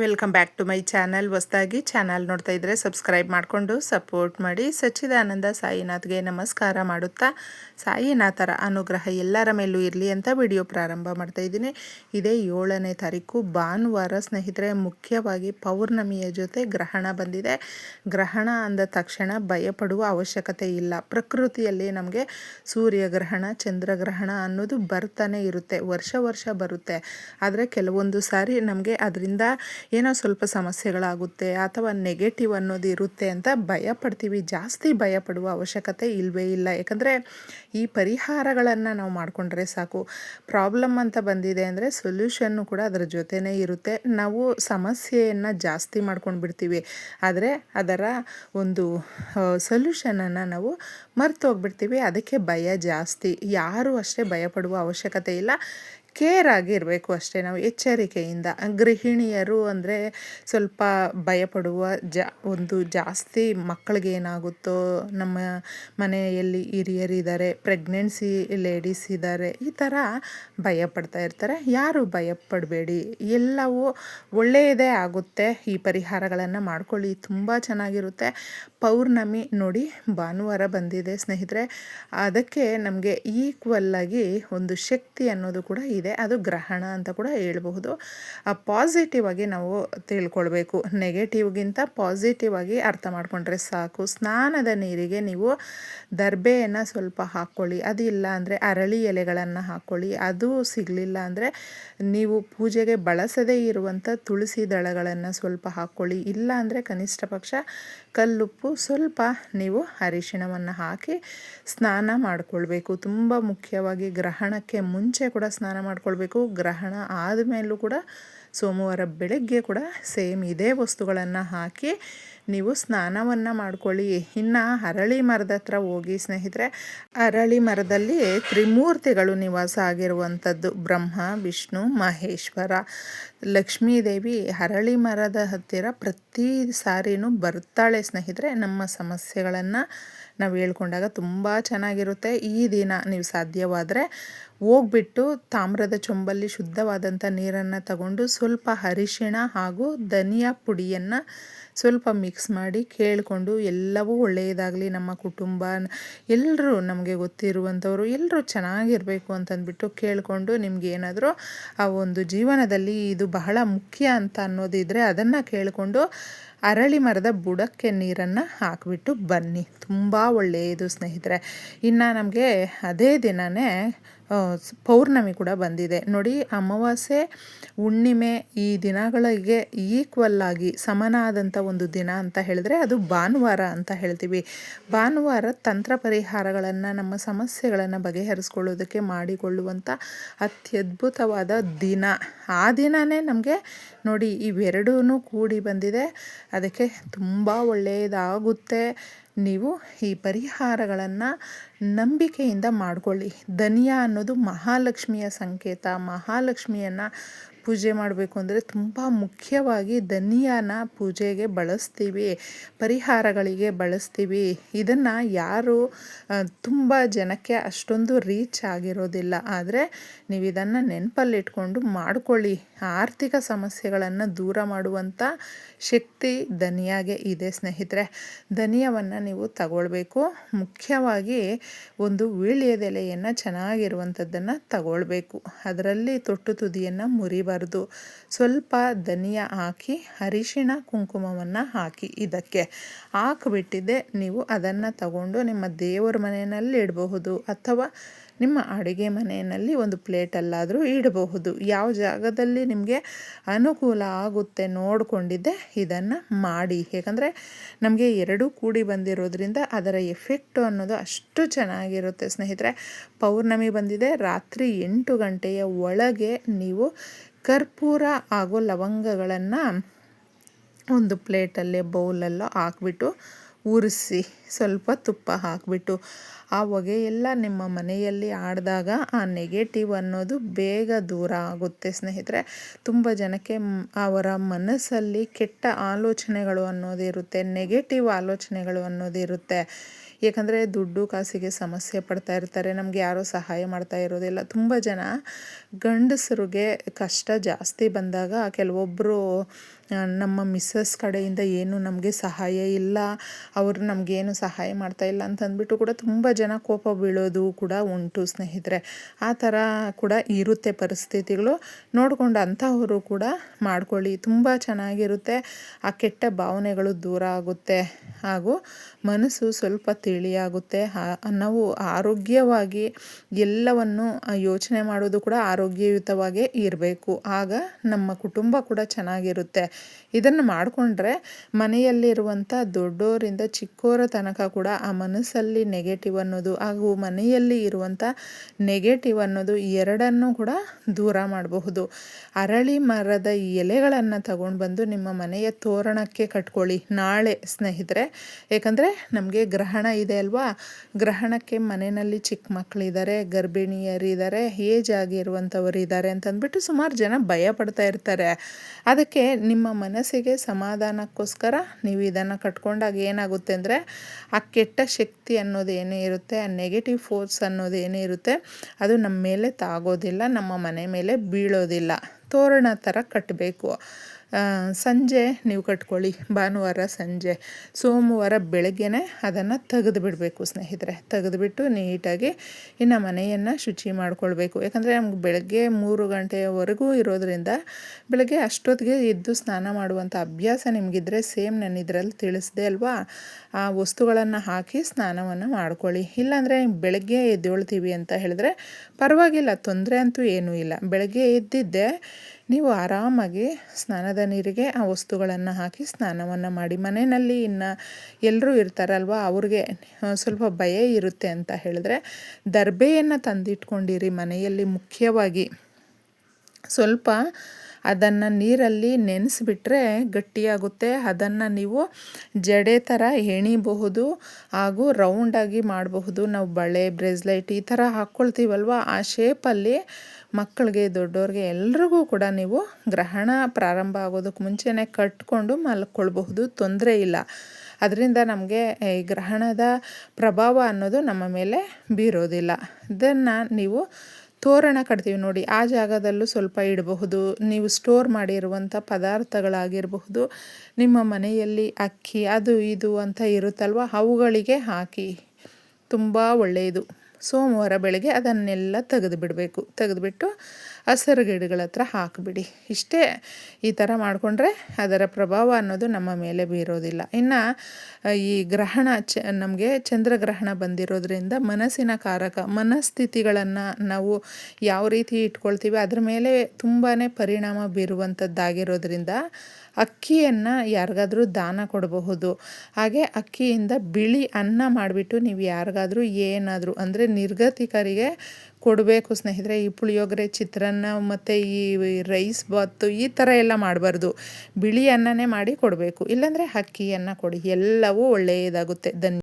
Welcome back to my channel ಹೊಸದಾಗಿ channel ನೋಡ್ತಾ ಇದ್ದರೆ ಸಬ್ಸ್ಕ್ರೈಬ್ ಮಾಡಿಕೊಂಡು ಸಪೋರ್ಟ್ ಮಾಡಿ. ಸಚ್ಚಿದಾನಂದ ಸಾಯಿನಾಥ್ಗೆ ನಮಸ್ಕಾರ ಮಾಡುತ್ತಾ ಸಾಯಿನಾಥರ ಅನುಗ್ರಹ ಎಲ್ಲರ ಮೇಲೂ ಇರಲಿ ಅಂತ ವಿಡಿಯೋ ಪ್ರಾರಂಭ ಮಾಡ್ತಾ ಇದ್ದೀನಿ. ಇದೇ ಏಳನೇ ತಾರೀಕು ಭಾನುವಾರ ಸ್ನೇಹಿತರೆ, ಮುಖ್ಯವಾಗಿ ಪೌರ್ಣಮಿಯ ಜೊತೆ ಗ್ರಹಣ ಬಂದಿದೆ. ಗ್ರಹಣ ಅಂದ ತಕ್ಷಣ ಭಯಪಡುವ ಅವಶ್ಯಕತೆ ಇಲ್ಲ. ಪ್ರಕೃತಿಯಲ್ಲಿ ನಮಗೆ ಸೂರ್ಯಗ್ರಹಣ ಚಂದ್ರಗ್ರಹಣ ಅನ್ನೋದು ಬರ್ತಾನೆ ಇರುತ್ತೆ. ವರ್ಷ ವರ್ಷ ಬರುತ್ತೆ. ಆದರೆ ಕೆಲವೊಂದು ಸಾರಿ ನಮಗೆ ಅದರಿಂದ ಏನೋ ಸ್ವಲ್ಪ ಸಮಸ್ಯೆಗಳಾಗುತ್ತೆ ಅಥವಾ ನೆಗೆಟಿವ್ ಅನ್ನೋದು ಇರುತ್ತೆ ಅಂತ ಭಯ ಪಡ್ತೀವಿ ಜಾಸ್ತಿ ಭಯ ಪಡುವ ಅವಶ್ಯಕತೆ ಇಲ್ಲವೇ ಇಲ್ಲ. ಯಾಕಂದರೆ ಈ ಪರಿಹಾರಗಳನ್ನು ನಾವು ಮಾಡಿಕೊಂಡ್ರೆ ಸಾಕು. ಪ್ರಾಬ್ಲಮ್ ಅಂತ ಬಂದಿದೆ ಅಂದರೆ ಸೊಲ್ಯೂಷನ್ನು ಕೂಡ ಅದರ ಜೊತೆನೇ ಇರುತ್ತೆ. ನಾವು ಸಮಸ್ಯೆಯನ್ನು ಜಾಸ್ತಿ ಮಾಡ್ಕೊಂಡು ಬಿಡ್ತೀವಿ ಆದರೆ ಅದರ ಒಂದು ಸೊಲ್ಯೂಷನನ್ನು ನಾವು ಮರ್ತು ಹೋಗ್ಬಿಡ್ತೀವಿ ಅದಕ್ಕೆ ಭಯ ಜಾಸ್ತಿ. ಯಾರೂ ಅಷ್ಟೇ ಭಯಪಡುವ ಅವಶ್ಯಕತೆ ಇಲ್ಲ. ಕೇರ್ ಆಗಿರಬೇಕು ಅಷ್ಟೇ. ನಾವು ಎಚ್ಚರಿಕೆಯಿಂದ, ಗೃಹಿಣಿಯರು ಅಂದರೆ ಸ್ವಲ್ಪ ಭಯಪಡುವ ಜ, ಒಂದು ಜಾಸ್ತಿ ಮಕ್ಕಳಿಗೆ ಏನಾಗುತ್ತೋ, ನಮ್ಮ ಮನೆಯಲ್ಲಿ ಹಿರಿಯರಿದ್ದಾರೆ ಪ್ರೆಗ್ನೆನ್ಸಿ ಲೇಡೀಸ್ ಇದ್ದಾರೆ, ಈ ಥರ ಭಯಪಡ್ತಾ ಇರ್ತಾರೆ. ಯಾರು ಭಯಪಡಬೇಡಿ. ಎಲ್ಲವೂ ಒಳ್ಳೆಯದೇ ಆಗುತ್ತೆ. ಈ ಪರಿಹಾರಗಳನ್ನು ಮಾಡ್ಕೊಳ್ಳಿ. ತುಂಬ ಚೆನ್ನಾಗಿರುತ್ತೆ. ಪೌರ್ಣಮಿ ನೋಡಿ ಭಾನುವಾರ ಬಂದಿದೆ ಸ್ನೇಹಿತರೆ. ಅದಕ್ಕೆ ನಮಗೆ ಈಕ್ವಲ್ಲಾಗಿ ಒಂದು ಶಕ್ತಿ ಅನ್ನೋದು ಕೂಡ ಇದೆ. ಅದು ಗ್ರಹಣ ಅಂತ ಕೂಡ ಹೇಳಬಹುದು. ಪಾಸಿಟಿವ್ ಆಗಿ ನಾವು ತಿಳ್ಕೊಳ್ಬೇಕು. ನೆಗೆಟಿವ್ಗಿಂತ ಪಾಸಿಟಿವ್ ಆಗಿ ಅರ್ಥ ಮಾಡ್ಕೊಂಡ್ರೆ ಸಾಕು. ಸ್ನಾನದ ನೀರಿಗೆ ನೀವು ದರ್ಬೆಯನ್ನು ಸ್ವಲ್ಪ ಹಾಕ್ಕೊಳ್ಳಿ. ಅದು ಇಲ್ಲ ಅಂದರೆ ಅರಳಿ ಎಲೆಗಳನ್ನು ಹಾಕ್ಕೊಳ್ಳಿ. ಅದು ಸಿಗಲಿಲ್ಲ ಅಂದರೆ ನೀವು ಪೂಜೆಗೆ ಬಳಸದೇ ಇರುವಂಥ ತುಳಸಿ ದಳಗಳನ್ನು ಸ್ವಲ್ಪ ಹಾಕ್ಕೊಳ್ಳಿ. ಇಲ್ಲ ಅಂದರೆ ಕನಿಷ್ಠ ಪಕ್ಷ ಕಲ್ಲುಪ್ಪು ಸ್ವಲ್ಪ ನೀವು ಅರಿಶಿಣವನ್ನು ಹಾಕಿ ಸ್ನಾನ ಮಾಡಿಕೊಳ್ಬೇಕು. ತುಂಬ ಮುಖ್ಯವಾಗಿ ಗ್ರಹಣಕ್ಕೆ ಮುಂಚೆ ಕೂಡ ಸ್ನಾನ ಮಾಡ್ಕೊಳ್ಬೇಕು. ಗ್ರಹಣ ಆದಮೇಲೂ ಕೂಡ ಸೋಮವಾರ ಬೆಳಗ್ಗೆ ಕೂಡ ಸೇಮ್ ಇದೇ ವಸ್ತುಗಳನ್ನು ಹಾಕಿ ನೀವು ಸ್ನಾನವನ್ನು ಮಾಡ್ಕೊಳ್ಳಿ. ಇನ್ನು ಅರಳಿ ಮರದ ಹತ್ರ ಹೋಗಿ ಸ್ನೇಹಿತರೆ, ಅರಳಿ ಮರದಲ್ಲಿ ತ್ರಿಮೂರ್ತಿಗಳು ನಿವಾಸ ಆಗಿರುವಂಥದ್ದು. ಬ್ರಹ್ಮ, ವಿಷ್ಣು, ಮಹೇಶ್ವರ, ಲಕ್ಷ್ಮೀದೇವಿ ಅರಳಿ ಮರದ ಹತ್ತಿರ ಪ್ರತಿ ಸಾರಿನೂ ಬರ್ತಾಳೆ ಸ್ನೇಹಿತರೆ. ನಮ್ಮ ಸಮಸ್ಯೆಗಳನ್ನು ನಾವು ಹೇಳ್ಕೊಂಡಾಗ ತುಂಬ ಚೆನ್ನಾಗಿರುತ್ತೆ. ಈ ದಿನ ನೀವು ಸಾಧ್ಯವಾದರೆ ಹೋಗ್ಬಿಟ್ಟು ತಾಮ್ರದ ಚೊಂಬಲ್ಲಿ ಶುದ್ಧವಾದಂಥ ನೀರನ್ನು ತಗೊಂಡು ಸ್ವಲ್ಪ ಅರಿಶಿಣ ಹಾಗೂ ಧನಿಯಾ ಪುಡಿಯನ್ನು ಸ್ವಲ್ಪ ಮಿಕ್ಸ್ ಮಾಡಿ ಕೇಳಿಕೊಂಡು ಎಲ್ಲವೂ ಒಳ್ಳೆಯದಾಗಲಿ ನಮ್ಮ ಕುಟುಂಬ ಎಲ್ಲರೂ ನಮಗೆ ಗೊತ್ತಿರುವಂಥವ್ರು ಎಲ್ಲರೂ ಚೆನ್ನಾಗಿರಬೇಕು ಅಂತಂದ್ಬಿಟ್ಟು ಕೇಳಿಕೊಂಡು ನಿಮ್ಗೆ ಏನಾದರೂ ಆ ಒಂದು ಜೀವನದಲ್ಲಿ ಇದು ಬಹಳ ಮುಖ್ಯ ಅಂತ ಅನ್ನೋದಿದ್ರೆ ಅದನ್ನು ಕೇಳಿಕೊಂಡು ಅರಳಿ ಮರದ ಬುಡಕ್ಕೆ ನೀರನ್ನು ಹಾಕಿಬಿಟ್ಟು ಬನ್ನಿ. ತುಂಬ ಒಳ್ಳೆಯದು ಸ್ನೇಹಿತರೆ. ಇನ್ನು ನಮಗೆ ಅದೇ ದಿನವೇ ಪೌರ್ಣಮಿ ಕೂಡ ಬಂದಿದೆ. ನೋಡಿ, ಅಮಾವಾಸ್ಯೆ, ಹುಣ್ಣಿಮೆ ಈ ದಿನಗಳಿಗೆ ಈಕ್ವಲ್ ಆಗಿ ಸಮನಾದಂಥ ಒಂದು ದಿನ ಅಂತ ಹೇಳಿದ್ರೆ ಅದು ಭಾನುವಾರ ಅಂತ ಹೇಳ್ತೀವಿ. ಭಾನುವಾರ ತಂತ್ರ ಪರಿಹಾರಗಳನ್ನು, ನಮ್ಮ ಸಮಸ್ಯೆಗಳನ್ನು ಬಗೆಹರಿಸ್ಕೊಳ್ಳೋದಕ್ಕೆ ಮಾಡಿಕೊಳ್ಳುವಂಥ ಅತ್ಯದ್ಭುತವಾದ ದಿನ. ಆ ದಿನವೇ ನಮಗೆ ನೋಡಿ ಇವೆರಡೂ ಕೂಡಿ ಬಂದಿದೆ. ಅದಕ್ಕೆ ತುಂಬ ಒಳ್ಳೆಯದಾಗುತ್ತೆ ನೀವು ಈ ಪರಿಹಾರಗಳನ್ನು ನಂಬಿಕೆಯಿಂದ ಮಾಡಿಕೊಳ್ಳಿ. ಧನಿಯಾ ಅನ್ನೋದು ಮಹಾಲಕ್ಷ್ಮಿಯ ಸಂಕೇತ. ಮಹಾಲಕ್ಷ್ಮಿಯನ್ನು ಪೂಜೆ ಮಾಡಬೇಕು ಅಂದರೆ ತುಂಬ ಮುಖ್ಯವಾಗಿ ಧನಿಯಾನ ಪೂಜೆಗೆ ಬಳಸ್ತೀವಿ, ಪರಿಹಾರಗಳಿಗೆ ಬಳಸ್ತೀವಿ. ಇದನ್ನು ಯಾರು ತುಂಬ ಜನಕ್ಕೆ ಅಷ್ಟೊಂದು ರೀಚ್ ಆಗಿರೋದಿಲ್ಲ. ಆದರೆ ನೀವು ಇದನ್ನು ನೆನಪಲ್ಲಿಟ್ಕೊಂಡು ಮಾಡಿಕೊಳ್ಳಿ. ಆರ್ಥಿಕ ಸಮಸ್ಯೆಗಳನ್ನು ದೂರ ಮಾಡುವಂಥ ಶಕ್ತಿ ಧನಿಯಾಗೆ ಇದೆ ಸ್ನೇಹಿತರೆ. ಧನಿಯವನ್ನು ನೀವು ತಗೊಳ್ಬೇಕು. ಮುಖ್ಯವಾಗಿ ಒಂದು ವೀಳ್ಯದೆಲೆಯನ್ನು ಚೆನ್ನಾಗಿರುವಂಥದ್ದನ್ನು ತಗೊಳ್ಬೇಕು. ಅದರಲ್ಲಿ ತೊಟ್ಟು ತುದಿಯನ್ನು ಮುರಿಬಾರ್ದು. ಸ್ವಲ್ಪ ಧನಿಯ ಹಾಕಿ, ಅರಿಶಿಣ ಕುಂಕುಮವನ್ನು ಹಾಕಿ ಇದಕ್ಕೆ. ಹಾಕಿಬಿಟ್ಟಿದೆ, ನೀವು ಅದನ್ನು ತಗೊಂಡು ನಿಮ್ಮ ದೇವರ ಮನೆಯಲ್ಲಿ ಇಡಬಹುದು ಅಥವಾ ನಿಮ್ಮ ಅಡುಗೆ ಮನೆಯಲ್ಲಿ ಒಂದು ಪ್ಲೇಟಲ್ಲಾದರೂ ಇಡಬಹುದು. ಯಾವ ಜಾಗದಲ್ಲಿ ನಿಮಗೆ ಅನುಕೂಲ ಆಗುತ್ತೆ ನೋಡಿಕೊಂಡಿದ್ದೆ, ಇದನ್ನು ಮಾಡಿ. ಯಾಕಂದರೆ ನಮಗೆ ಎರಡೂ ಕೂಡಿ ಬಂದಿರೋದ್ರಿಂದ ಅದರ ಎಫೆಕ್ಟು ಅನ್ನೋದು ಅಷ್ಟು ಚೆನ್ನಾಗಿರುತ್ತೆ ಸ್ನೇಹಿತರೆ. ಪೌರ್ಣಮಿ ಬಂದಿದೆ, ರಾತ್ರಿ ಎಂಟು ಗಂಟೆಯ ಒಳಗೆ ನೀವು ಕರ್ಪೂರ ಹಾಗೂ ಲವಂಗಗಳನ್ನು ಒಂದು ಪ್ಲೇಟಲ್ಲೇ ಬೌಲಲ್ಲೋ ಹಾಕ್ಬಿಟ್ಟು ಉರಿಸಿ ಸ್ವಲ್ಪ ತುಪ್ಪ ಹಾಕಿಬಿಟ್ಟು ಆ ಹೊಗೆಯೆಲ್ಲ ನಿಮ್ಮ ಮನೆಯಲ್ಲಿ ಆಡಿದಾಗ ಆ ನೆಗೆಟಿವ್ ಅನ್ನೋದು ಬೇಗ ದೂರ ಆಗುತ್ತೆ ಸ್ನೇಹಿತರೆ. ತುಂಬ ಜನಕ್ಕೆ ಅವರ ಮನಸ್ಸಲ್ಲಿ ಕೆಟ್ಟ ಆಲೋಚನೆಗಳು ಅನ್ನೋದಿರುತ್ತೆ ನೆಗೆಟಿವ್ ಆಲೋಚನೆಗಳು ಅನ್ನೋದಿರುತ್ತೆ. ಏಕೆಂದರೆ ದುಡ್ಡು ಕಾಸಿಗೆ ಸಮಸ್ಯೆ ಪಡ್ತಾ ಇರ್ತಾರೆ, ನಮಗೆ ಯಾರೂ ಸಹಾಯ ಮಾಡ್ತಾ ಇರೋದಿಲ್ಲ. ತುಂಬ ಜನ ಗಂಡಸರಿಗೆ ಕಷ್ಟ ಜಾಸ್ತಿ ಬಂದಾಗ ಕೆಲವೊಬ್ಬರು ನಮ್ಮ ಮಿಸ್ಸಸ್ ಕಡೆಯಿಂದ ಏನು ನಮಗೆ ಸಹಾಯ ಇಲ್ಲ, ಅವರು ನಮಗೇನು ಸಹಾಯ ಮಾಡ್ತಾ ಇಲ್ಲ ಅಂತಂದ್ಬಿಟ್ಟು ಕೂಡ ತುಂಬ ಜನ ಕೋಪ ಬೀಳೋದು ಕೂಡ ಉಂಟು ಸ್ನೇಹಿತರೆ. ಆ ಥರ ಕೂಡ ಇರುತ್ತೆ ಪರಿಸ್ಥಿತಿಗಳು. ನೋಡಿಕೊಂಡು ಅಂಥವರು ಕೂಡ ಮಾಡ್ಕೊಳ್ಳಿ. ತುಂಬ ಚೆನ್ನಾಗಿರುತ್ತೆ. ಆ ಕೆಟ್ಟ ಭಾವನೆಗಳು ದೂರ ಆಗುತ್ತೆ. ಹಾಗೂ ಮನಸ್ಸು ಸ್ವಲ್ಪ ತಿಳಿಯಾಗುತ್ತೆ. ನಾವು ಆರೋಗ್ಯವಾಗಿ ಎಲ್ಲವನ್ನು ಯೋಚನೆ ಮಾಡೋದು ಕೂಡ ಆರೋಗ್ಯಯುತವಾಗೇ ಇರಬೇಕು. ಆಗ ನಮ್ಮ ಕುಟುಂಬ ಕೂಡ ಚೆನ್ನಾಗಿರುತ್ತೆ. ಇದನ್ನು ಮಾಡಿಕೊಂಡ್ರೆ ಮನೆಯಲ್ಲಿರುವಂಥ ದೊಡ್ಡೋರಿಂದ ಚಿಕ್ಕೋರ ತನಕ ಕೂಡ ಆ ಮನಸ್ಸಲ್ಲಿ ನೆಗೆಟಿವ್ ಅನ್ನೋದು ಹಾಗೂ ಮನೆಯಲ್ಲಿ ಇರುವಂಥ ನೆಗೆಟಿವ್ ಅನ್ನೋದು ಎರಡನ್ನೂ ಕೂಡ ದೂರ ಮಾಡಬಹುದು. ಅರಳಿ ಮರದ ಎಲೆಗಳನ್ನು ತಗೊಂಡು ಬಂದು ನಿಮ್ಮ ಮನೆಯ ತೋರಣಕ್ಕೆ ಕಟ್ಕೊಳ್ಳಿ ನಾಳೆ ಸ್ನೇಹಿತರೆ. ಏಕೆಂದರೆ ನಮಗೆ ಗ್ರಹಣ ಇದೆ ಅಲ್ವಾ? ಗ್ರಹಣಕ್ಕೆ ಮನೆಯಲ್ಲಿ ಚಿಕ್ಕ ಮಕ್ಕಳಿದ್ದಾರೆ ಗರ್ಭಿಣಿಯರಿದ್ದಾರೆ ಏಜ್ ಆಗಿರುವಂಥವರು ಇದ್ದಾರೆ ಅಂತಂದ್ಬಿಟ್ಟು ಸುಮಾರು ಜನ ಭಯ ಪಡ್ತಾ ಇರ್ತಾರೆ. ಅದಕ್ಕೆ ನಿಮ್ಮ ಮನಸ್ಸಿಗೆ ಸಮಾಧಾನಕ್ಕೋಸ್ಕರ ನೀವು ಇದನ್ನು ಕಟ್ಕೊಂಡಾಗ ಏನಾಗುತ್ತೆ ಅಂದರೆ, ಆ ಕೆಟ್ಟ ಶಕ್ತಿ ಅನ್ನೋದು ಏನೇ ಇರುತ್ತೆ, ಆ ನೆಗೆಟಿವ್ ಫೋರ್ಸ್ ಅನ್ನೋದು ಏನೇ ಇರುತ್ತೆ, ಅದು ನಮ್ಮ ಮೇಲೆ ತಾಗೋದಿಲ್ಲ, ನಮ್ಮ ಮನೆ ಮೇಲೆ ಬೀಳೋದಿಲ್ಲ. ತೋರಣ ಥರ ಕಟ್ಟಬೇಕು. ಸಂಜೆ ನೀವು ಕಟ್ಕೊಳ್ಳಿ. ಭಾನುವಾರ, ಸಂಜೆ. ಸೋಮವಾರ, ಬೆಳಗ್ಗೆನೇ ಅದನ್ನು ತೆಗೆದು ಬಿಡಬೇಕು ಸ್ನೇಹಿತರೆ. ತೆಗೆದುಬಿಟ್ಟು ನೀಟಾಗಿ ಇನ್ನು ಮನೆಯನ್ನು ಶುಚಿ ಮಾಡಿಕೊಳ್ಬೇಕು. ಯಾಕಂದರೆ ನಮ್ಗೆ ಬೆಳಗ್ಗೆ ಮೂರು ಗಂಟೆಯವರೆಗೂ ಇರೋದರಿಂದ ಬೆಳಗ್ಗೆ ಅಷ್ಟೊತ್ತಿಗೆ ಎದ್ದು ಸ್ನಾನ ಮಾಡುವಂಥ ಅಭ್ಯಾಸ ನಿಮಗಿದ್ರೆ ಸೇಮ್ ನಾನು ಇದರಲ್ಲಿ ತಿಳಿಸ್ದೆ ಅಲ್ವಾ? ಆ ವಸ್ತುಗಳನ್ನು ಹಾಕಿ ಸ್ನಾನವನ್ನು ಮಾಡ್ಕೊಳ್ಳಿ. ಇಲ್ಲಾಂದರೆ ಬೆಳಗ್ಗೆ ಎದ್ದೇಳ್ತೀವಿ ಅಂತ ಹೇಳಿದ್ರೆ ಪರವಾಗಿಲ್ಲ, ತೊಂದರೆ ಅಂತೂ ಏನೂ ಇಲ್ಲ. ಬೆಳಗ್ಗೆ ಎದ್ದಿದ್ದೆ ನೀವು ಆರಾಮಾಗಿ ಸ್ನಾನದ ನೀರಿಗೆ ಆ ವಸ್ತುಗಳನ್ನು ಹಾಕಿ ಸ್ನಾನವನ್ನು ಮಾಡಿ. ಮನೆಯಲ್ಲಿ ಇನ್ನು ಎಲ್ಲರೂ ಇರ್ತಾರಲ್ವ, ಅವ್ರಿಗೆ ಸ್ವಲ್ಪ ಭಯ ಇರುತ್ತೆ ಅಂತ ಹೇಳಿದ್ರೆ ದರ್ಬೆಯನ್ನು ತಂದಿಟ್ಕೊಂಡಿರಿ ಮನೆಯಲ್ಲಿ ಮುಖ್ಯವಾಗಿ. ಸ್ವಲ್ಪ ಅದನ್ನು ನೀರಲ್ಲಿ ನೆನೆಸಿಬಿಟ್ರೆ ಗಟ್ಟಿಯಾಗುತ್ತೆ. ಅದನ್ನು ನೀವು ಜಡೆ ಥರ ಹೆಣಿಬಹುದು ಹಾಗೂ ರೌಂಡಾಗಿ ಮಾಡಬಹುದು. ನಾವು ಬಳೆ, ಬ್ರೇಸ್ಲೈಟ್ ಈ ಥರ ಹಾಕ್ಕೊಳ್ತೀವಲ್ವ ಆ ಶೇಪಲ್ಲಿ ಮಕ್ಕಳಿಗೆ ದೊಡ್ಡವ್ರಿಗೆ ಎಲ್ರಿಗೂ ಕೂಡ ನೀವು ಗ್ರಹಣ ಪ್ರಾರಂಭ ಆಗೋದಕ್ಕೆ ಮುಂಚೆನೇ ಕಟ್ಕೊಂಡು ಮಲ್ಕೊಳ್ಬಹುದು. ತೊಂದರೆ ಇಲ್ಲ. ಅದರಿಂದ ನಮಗೆ ಈ ಗ್ರಹಣದ ಪ್ರಭಾವ ಅನ್ನೋದು ನಮ್ಮ ಮೇಲೆ ಬೀರೋದಿಲ್ಲ. ಇದನ್ನು ನೀವು ತೋರಣ ಕಟ್ತೀವಿ ನೋಡಿ, ಆ ಜಾಗದಲ್ಲೂ ಸ್ವಲ್ಪ ಇಡಬಹುದು. ನೀವು ಸ್ಟೋರ್ ಮಾಡಿರುವಂಥ ಪದಾರ್ಥಗಳಾಗಿರಬಹುದು. ನಿಮ್ಮ ಮನೆಯಲ್ಲಿ ಅಕ್ಕಿ, ಅದು ಇದು ಅಂತ ಇರುತ್ತಲ್ವ? ಅವುಗಳಿಗೆ ಹಾಕಿ. ತುಂಬ ಒಳ್ಳೆಯದು. ಸೋಮವಾರ ಬೆಳಗ್ಗೆ ಅದನ್ನೆಲ್ಲ ತೆಗೆದು ಬಿಡಬೇಕು. ತೆಗೆದುಬಿಟ್ಟು ಹಸಿರು ಗಿಡಗಳ ಹತ್ರ ಹಾಕಿಬಿಡಿ. ಇಷ್ಟೇ ಈ ಥರ ಮಾಡಿಕೊಂಡ್ರೆ ಅದರ ಪ್ರಭಾವ ಅನ್ನೋದು ನಮ್ಮ ಮೇಲೆ ಬೀರೋದಿಲ್ಲ. ಇನ್ನು ಈ ಗ್ರಹಣ ಚ, ನಮಗೆ ಚಂದ್ರಗ್ರಹಣ ಬಂದಿರೋದ್ರಿಂದ ಮನಸ್ಸಿನ ಕಾರಕ, ಮನಸ್ಥಿತಿಗಳನ್ನು ನಾವು ಯಾವ ರೀತಿ ಇಟ್ಕೊಳ್ತೀವಿ ಅದ್ರ ಮೇಲೆ ತುಂಬಾ ಪರಿಣಾಮ ಬೀರುವಂಥದ್ದಾಗಿರೋದ್ರಿಂದ ಅಕ್ಕಿಯನ್ನು ಯಾರಿಗಾದರೂ ದಾನ ಕೊಡಬಹುದು. ಹಾಗೆ ಅಕ್ಕಿಯಿಂದ ಬಿಳಿ ಅನ್ನ ಮಾಡಿಬಿಟ್ಟು ನೀವು ಯಾರಿಗಾದರೂ ಏನಾದರೂ ಅಂದರೆ ನಿರ್ಗತಿಕರಿಗೆ ಕೊಡಬೇಕು ಸ್ನೇಹಿತರೆ. ಈ ಪುಳಿಯೋಗರೆ, ಚಿತ್ರಾನ್ನ ಮತ್ತು ಈ ರೈಸ್ ಬಾತು ಈ ಥರ ಎಲ್ಲ ಮಾಡಬಾರ್ದು. ಬಿಳಿ ಅನ್ನನೇ ಮಾಡಿ ಕೊಡಬೇಕು. ಇಲ್ಲಾಂದರೆ ಅಕ್ಕಿಯನ್ನು ಕೊಡಿ. ಎಲ್ಲವೂ ಒಳ್ಳೆಯದಾಗುತ್ತೆ. ಧನ್ಯ